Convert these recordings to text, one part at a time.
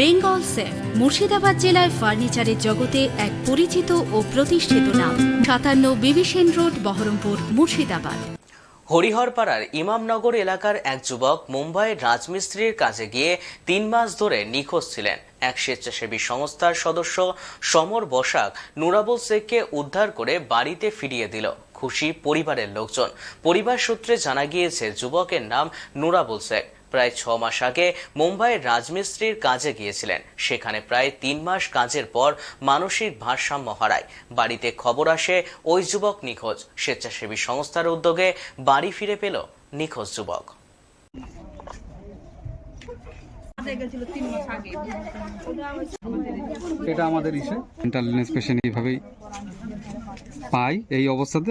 Bengal safe, Murshidabad জেলায় ফার্নিচারের জগতে এক পরিচিত ও প্রতিষ্ঠিত নাম। সাতান্ন বিবিসেন রোড, বহরমপুর, মুর্শিদাবাদ। হরিহরপাড়ার ইমামনগর এলাকার এক যুবক মুম্বাইয়ের রাজমিস্ত্রির কাজে গিয়ে তিন মাস ধরে নিখোঁজ ছিলেন। এক স্বেচ্ছাসেবী সংস্থার সদস্য সমর বসাক নুরাবুল শেখকে উদ্ধার করে বাড়িতে ফিরিয়ে দিল। খুশি পরিবারের লোকজন। পরিবার সূত্রে জানা গিয়েছে, যুবকের নাম নুরাবুল শেখ প্রায় ছ মাস আগে মুম্বাইয়ের রাজমিস্ত্রির কাজে গিয়েছিলেন। সেখানে প্রায় তিন মাস কাজের পর মানসিক ভারসাম্য হারায়। বাড়িতে খবর আসে, ওই যুবক নিখোঁজ। স্বেচ্ছাসেবী সংস্থার উদ্যোগে বাড়ি ফিরে পেল নিখোঁজ যুবক। এটা আমাদের ইসে মেন্টাল এইভাবেই পাই এই অবস্থাতে।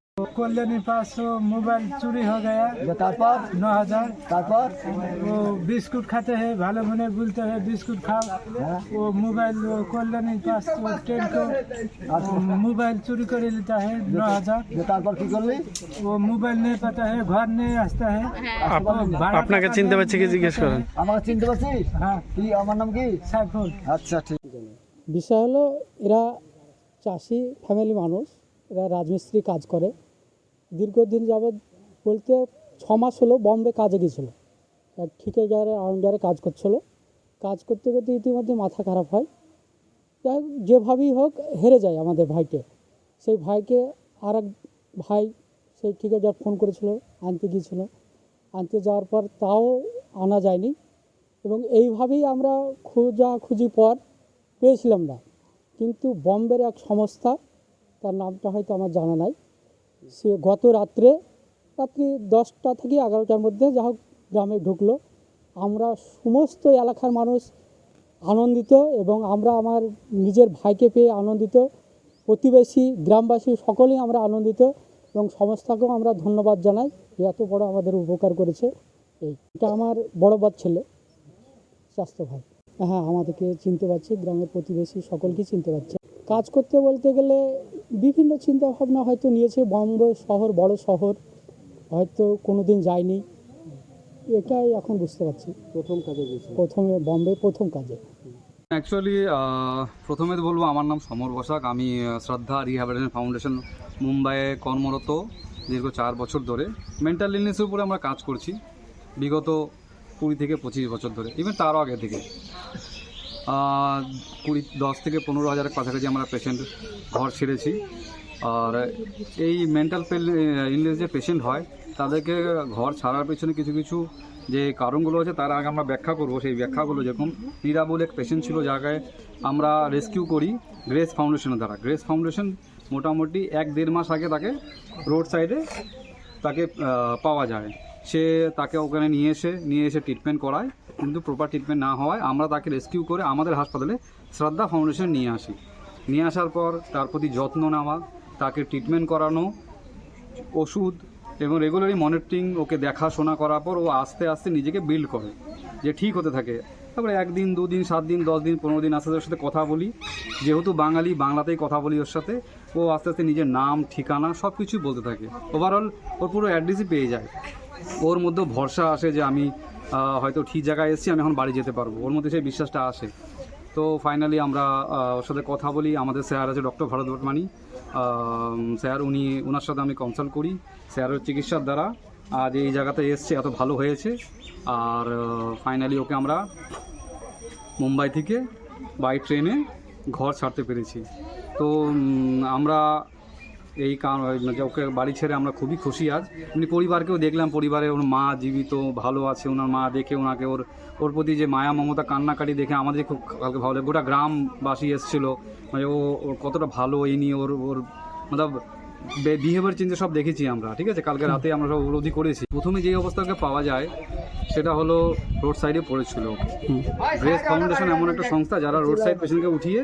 वो मोबाइल चोरी हो गया ये तारपर नौ हजार तारपर वो बिस्कुट खाते हैं भालो मने बोलते हैं बिस्कुट खाओ वो मोबाइल वो कल्याणी पास वो ट्रेन को वो मोबाइल चोरी कर लेता है नौ हजार ये तारपर की कर ली वो मोबाइल नहीं पता है घर नहीं आता है वो भाड़ा আপনাকে টাকা চিনতে দিয়ে পারছি কি জিজ্ঞেস করেন আমাকে চিনতে পারছিস हाँ কি আমার নাম কি साइफुल আচ্ছা ঠিক বিষয় হলো এরা চাষি ফ্যামিলি মানুষ এরা রাজমিস্ত্রি কাজ করে। দীর্ঘদিন যাবৎ বলতে ছ মাস হলো বম্বে কাজে গেছিল। এক ঠিকাদারে আন্ডারে কাজ করছিল। কাজ করতে করতে ইতিমধ্যে মাথা খারাপ হয়। যাই যেভাবেই হোক, হেরে যায় আমাদের ভাইকে। সেই ভাইকে আর ভাই, সেই ঠিকে ঠিকাদার ফোন করেছিল, আনতে গিয়েছিল। আনতে যাওয়ার পর তাও আনা যায়নি। এবং এইভাবেই আমরা খোঁজাখুঁজি পর পেয়েছিলাম না। কিন্তু বম্বের এক সংস্থা তার নামটা হয়তো আমার জানা নাই। সে গত রাত্রে রাত্রি দশটা থেকে এগারোটার মধ্যে যা হোক গ্রামে ঢুকলো। আমরা সমস্ত এলাকার মানুষ আনন্দিত এবং আমরা আমার নিজের ভাইকে পেয়ে আনন্দিত। প্রতিবেশী গ্রামবাসী সকলেই আমরা আনন্দিত এবং সংস্থাকেও আমরা ধন্যবাদ জানাই। যে এত বড় আমাদের উপকার করেছে। এই এটা আমার বড় বাদ ছেলে, স্বাস্থ্য ভাই। হ্যাঁ আমাদেরকে চিনতে পারছে, গ্রামের প্রতিবেশী সকলকে চিনতে পারছে। কাজ করতে বলতে গেলে বিভিন্ন চিন্তা ভাবনা হয়তো নিয়েছে বম্বে শহর বড় শহর হয়তো কোনো দিন যায়নি। এটাই এখন বুঝতে পারছি। প্রথম কাজে প্রথমে বম্বে প্রথম কাজে। অ্যাকচুয়ালি প্রথমে তো বলব আমার নাম সমর বসাক। আমি শ্রদ্ধা রিহ্যাবিলিটেশন ফাউন্ডেশন মুম্বাইয়ে কর্মরত দীর্ঘ চার বছর ধরে। মেন্টাল ইলনেসের উপরে আমরা কাজ করছি বিগত কুড়ি থেকে পঁচিশ বছর ধরে। ইভেন তারও আগে থেকে। কুড়ি, দশ থেকে পনেরো হাজারের কাছাকাছি আমরা পেশেন্ট ঘর ছেড়েছি। আর এই মেন্টাল ইলনেস যে পেশেন্ট হয়, তাদেরকে ঘর ছাড়ার পেছনে কিছু কিছু যে কারণগুলো আছে, তার আগে আমরা ব্যাখ্যা করব। সেই ব্যাখ্যাগুলো যেরকম নিরাবল এক পেশেন্ট ছিল জায়গায় আমরা রেস্কিউ করি গ্রেস ফাউন্ডেশনের দ্বারা। গ্রেস ফাউন্ডেশন মোটামুটি এক দেড় মাস আগে তাকে রোড সাইডে তাকে পাওয়া যায়। সে তাকে ওখানে নিয়ে এসে নিয়ে এসে ট্রিটমেন্ট করায়, কিন্তু প্রপার ট্রিটমেন্ট না হওয়ায় আমরা তাকে রেস্কিউ করে আমাদের হাসপাতালে শ্রদ্ধা ফাউন্ডেশন নিয়ে আসি। নিয়ে আসার পর তার প্রতি যত্ন নেওয়া, তাকে ট্রিটমেন্ট করানো, ওষুধ এবং রেগুলারই মনিটরিং ওকে দেখাশোনা করার পর ও আস্তে আস্তে নিজেকে বিল্ড করে, যে ঠিক হতে থাকে। তারপরে একদিন, দুদিন সাত দিন দশ দিন পনেরো দিন আস্তে আস্তে ওর সাথে কথা বলি। যেহেতু বাঙালি, বাংলাতেই কথা বলি ওর সাথে, ও আস্তে আস্তে নিজের নাম, ঠিকানা সব কিছুই বলতে থাকে। ওভারঅল ওর পুরো অ্যাড্রেসই পেয়ে যায়। ওর মধ্যে ভরসা আসে যে আমি হয়তো ঠিক জায়গায় এসেছি, আমি এখন বাড়ি যেতে পারব। ওর মধ্যে সেই বিশ্বাসটা আসে। তো ফাইনালি আমরা ওর সাথে কথা বলি। আমাদের স্যার আছে ডক্টর ভরত বটমানি স্যার উনি ওনার সাথে আমি কনসাল্ট করি। স্যারের চিকিৎসার দ্বারা আজ এই জায়গাতে এসছে, এত ভালো হয়েছে। আর ফাইনালি ওকে আমরা মুম্বাই থেকে বাই ট্রেনে ঘর ছাড়তে পেরেছি। তো আমরা এই কারণ যে ওকে বাড়ি ছেড়ে আমরা খুবই খুশি আজ। উনি পরিবারকেও দেখলাম পরিবারে ওর মা জীবিত ভালো আছে ওনার মা দেখে ওনাকে ওর ওর প্রতি যে মায়া মমতা কান্নাকাটি দেখে আমাদের খুব কালকে ভালো লাগে। গোটা গ্রামবাসী এসেছিল মানে ও ওর কতটা ভালো এই নিয়ে ওর ওর মতলব বিহেভিয়ার চেঞ্জে সব দেখেছি আমরা ঠিক আছে? কালকে রাতে আমরা সব উপলব্ধি করেছি। প্রথমে যেই অবস্থাকে পাওয়া যায় সেটা হলো রোড সাইডে পড়েছিল গ্রেস ফাউন্ডেশন এমন একটা সংস্থা যারা রোড সাইড পেশেন্টকে উঠিয়ে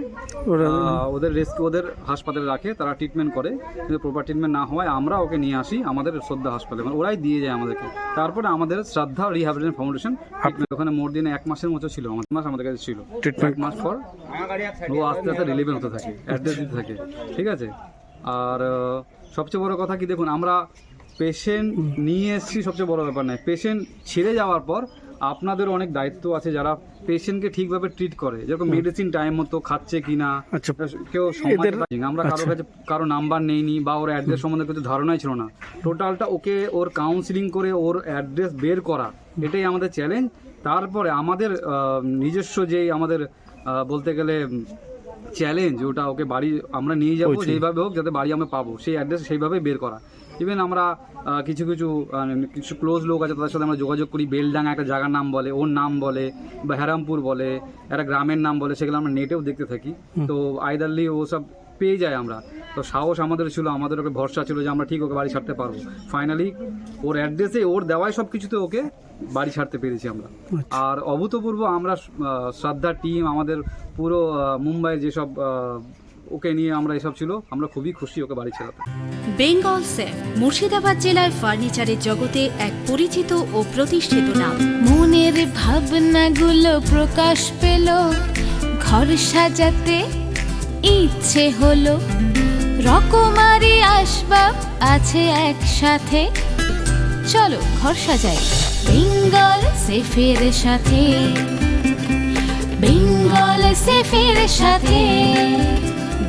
ওদের রেস্কিউ ওদের হাসপাতালে রাখে তারা ট্রিটমেন্ট করে। কিন্তু প্রপার ট্রিটমেন্ট না হওয়ায় আমরা ওকে নিয়ে আসি আমাদের শ্রদ্ধা হাসপাতালে। মানে ওরাই দিয়ে যায় আমাদেরকে। তারপরে আমাদের শ্রদ্ধা রিহ্যাবিলিটেশন ফাউন্ডেশন treatment ওখানে মোট দিনে এক মাসের মতো ছিল আমাদের মাস আমাদের কাছে ছিল। এক মাস পর ও আস্তে আস্তে রিলিভেন হতে থাকে অ্যাড্রেস দিতে থাকে। ঠিক আছে? আর সবচেয়ে বড় কথা কি দেখুন আমরা পেশেন্ট নিয়ে এসেছি সবচেয়ে বড় ব্যাপার নয়। পেশেন্ট ছেড়ে যাওয়ার পর আপনাদের অনেক দায়িত্ব আছে যারা পেশেন্টকে ঠিকভাবে ট্রিট করে। যেরকম মেডিসিন টাইম মতো খাচ্ছে কিনা আচ্ছা। কেউ। আমরা কারও কাছে কারও নাম্বার নেইনি বা ওর অ্যাড্রেস সম্বন্ধে কিছু ধারণাই ছিল না। টোটালটা ওকে ওর কাউন্সিলিং করে ওর অ্যাড্রেস বের করা এটাই আমাদের চ্যালেঞ্জ তারপরে আমাদের নিজস্ব যেই আমাদের বলতে গেলে চ্যালেঞ্জ ওটা ওকে বাড়ি আমরা নিয়ে যাব। যেইভাবে হোক যাতে বাড়ি আমরা পাবো সেই অ্যাড্রেস সেইভাবে বের করা। ইভেন আমরা কিছু কিছু কিছু ক্লোজ লোক আছে তাদের সাথে আমরা যোগাযোগ করি। বেলডাঙ্গা একটা জায়গার নাম বলে ওর নাম বলে বা হেরামপুর বলে একটা গ্রামের নাম বলে সেগুলো আমরা নেটেও দেখতে থাকি। তো আইদারলি ও সব পেয়ে যায় আমরা। তো সাহস আমাদের ছিল আমাদের ওকে ভরসা ছিল যে আমরা ঠিক ওকে বাড়ি ছাড়তে পারব। ফাইনালি ওর অ্যাড্রেসে ওর দেওয়াই সব কিছুতে ওকে বাড়ি ছাড়তে পেরেছি আমরা। আর অভূতপূর্ব আমরা আহ, শ্রদ্ধা টিম আমাদের পুরো আহ, মুম্বাইয়ের যেসব ওকে নিয়ে আমরা এসব ছিল, আমরা খুবই খুশি ওকে বাড়ি ছেড়াতে। বেঙ্গল সেফ মুর্শিদাবাদ জেলায় ফার্নিচারের জগতে এক পরিচিত ও প্রতিষ্ঠিত নাম। মনের ভাবনাগুলো প্রকাশ পেল, ঘর সাজাতে ইচ্ছে হলো। রকমারি আসবাব আছে একসাথে, চলো ঘর সাজাই বেঙ্গল সেফের সাথে। বেঙ্গল সেফের সাথে।